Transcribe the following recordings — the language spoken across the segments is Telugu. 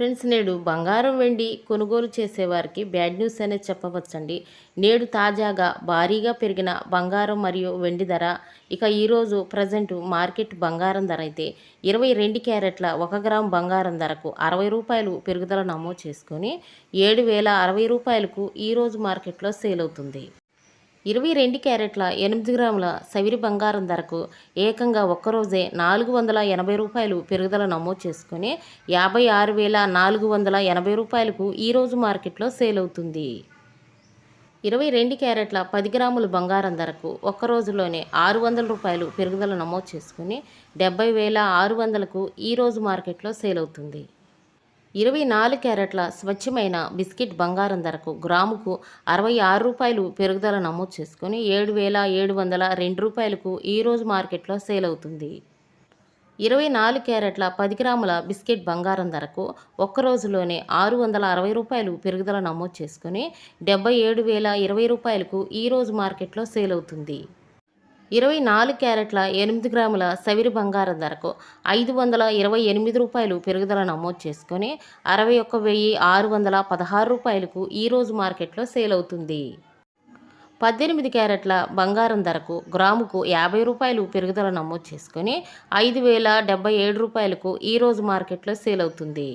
ఫ్రెండ్స్ నేడు బంగారం వెండి కొనుగోలు చేసేవారికి బ్యాడ్ న్యూస్ అనేది చెప్పవచ్చండి. నేడు తాజాగా భారీగా పెరిగిన బంగారం మరియు వెండి ధర. ఇక ఈరోజు ప్రజెంట్ మార్కెట్ బంగారం ధర అయితే ఇరవై రెండు క్యారెట్ల ఒక గ్రామ్ బంగారం ధరకు అరవై రూపాయలు పెరుగుదల నమోదు చేసుకొని ఏడు వేల అరవై రూపాయలకు ఈరోజు మార్కెట్లో సేల్ అవుతుంది. ఇరవై రెండు క్యారెట్ల ఎనిమిది గ్రాముల సవిరి బంగారం ధరకు ఏకంగా ఒక్కరోజే నాలుగు వందల ఎనభై రూపాయలు పెరుగుదల నమోదు చేసుకుని యాభై ఆరు వేల నాలుగు వందల ఎనభై రూపాయలకు ఈరోజు మార్కెట్లో సేల్ అవుతుంది. ఇరవై రెండు క్యారెట్ల పది గ్రాముల బంగారం ధరకు ఒక్క రోజులోనే ఆరు వందల రూపాయలు పెరుగుదల నమోదు చేసుకుని డెబ్బై వేల ఆరు వందలకు ఈరోజు మార్కెట్లో సేల్ అవుతుంది. ఇరవై నాలుగు క్యారెట్ల స్వచ్ఛమైన బిస్కెట్ బంగారం ధరకు గ్రాముకు అరవై ఆరు రూపాయలు పెరుగుదల నమోదు చేసుకుని ఏడు వేల ఏడు వందల రెండు రూపాయలకు ఈరోజు మార్కెట్లో సేల్ అవుతుంది. ఇరవై నాలుగు క్యారెట్ల పది గ్రాముల బిస్కెట్ బంగారం ధరకు ఒక్క రోజులోనే ఆరు వందల అరవై రూపాయలు పెరుగుదల నమోదు చేసుకొని డెబ్బై ఏడు వేల ఇరవై రూపాయలకు ఈరోజు మార్కెట్లో సేల్ అవుతుంది. ఇరవై నాలుగు క్యారెట్ల ఎనిమిది గ్రాముల సవిరి బంగారం ధరకు ఐదు వందల ఇరవై ఎనిమిది రూపాయలు పెరుగుదల నమోదు చేసుకొని అరవై ఒక్క వెయ్యి ఆరు వందల పదహారు రూపాయలకు ఈరోజు మార్కెట్లో సేల్ అవుతుంది. పద్దెనిమిది క్యారెట్ల బంగారం ధరకు గ్రాముకు యాభై రూపాయలు పెరుగుదల నమోదు చేసుకొని ఐదు వేల డెబ్బై ఏడు రూపాయలకు ఈరోజు మార్కెట్లో సేల్ అవుతుంది.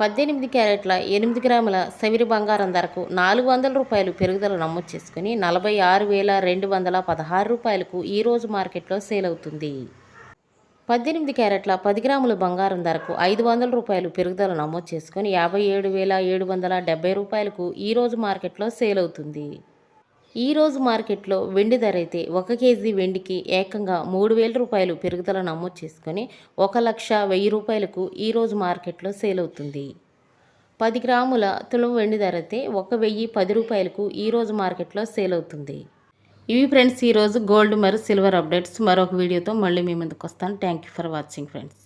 పద్దెనిమిది క్యారెట్ల ఎనిమిది గ్రాముల సవిరి బంగారం ధరకు నాలుగు వందల రూపాయలు పెరుగుదల నమోదు చేసుకుని నలభై ఆరు వేల రెండు వందల పదహారు రూపాయలకు ఈరోజు మార్కెట్లో సేల్ అవుతుంది. పద్దెనిమిది క్యారెట్ల పది గ్రాముల బంగారం ధరకు ఐదు వందల రూపాయలు పెరుగుదల నమోదు చేసుకొని యాభై ఏడు వేల ఏడు వందల డెబ్బై రూపాయలకు ఈరోజు మార్కెట్లో సేల్ అవుతుంది. ఈరోజు మార్కెట్లో వెండి ధర అయితే ఒక కేజీ వెండికి ఏకంగా మూడు వేల రూపాయలు పెరుగుదల నమోదు చేసుకొని ఒక లక్ష వెయ్యి రూపాయలకు ఈరోజు మార్కెట్లో సేల్ అవుతుంది. పది గ్రాముల తులం వెండి ధర అయితే ఒక వెయ్యి పది రూపాయలకు ఈరోజు మార్కెట్లో సేల్ అవుతుంది. ఇవి ఫ్రెండ్స్ ఈరోజు గోల్డ్ మరియు సిల్వర్ అప్డేట్స్. మరొక వీడియోతో మళ్ళీ మీ ముందుకు వస్తాను. Thank you for watching friends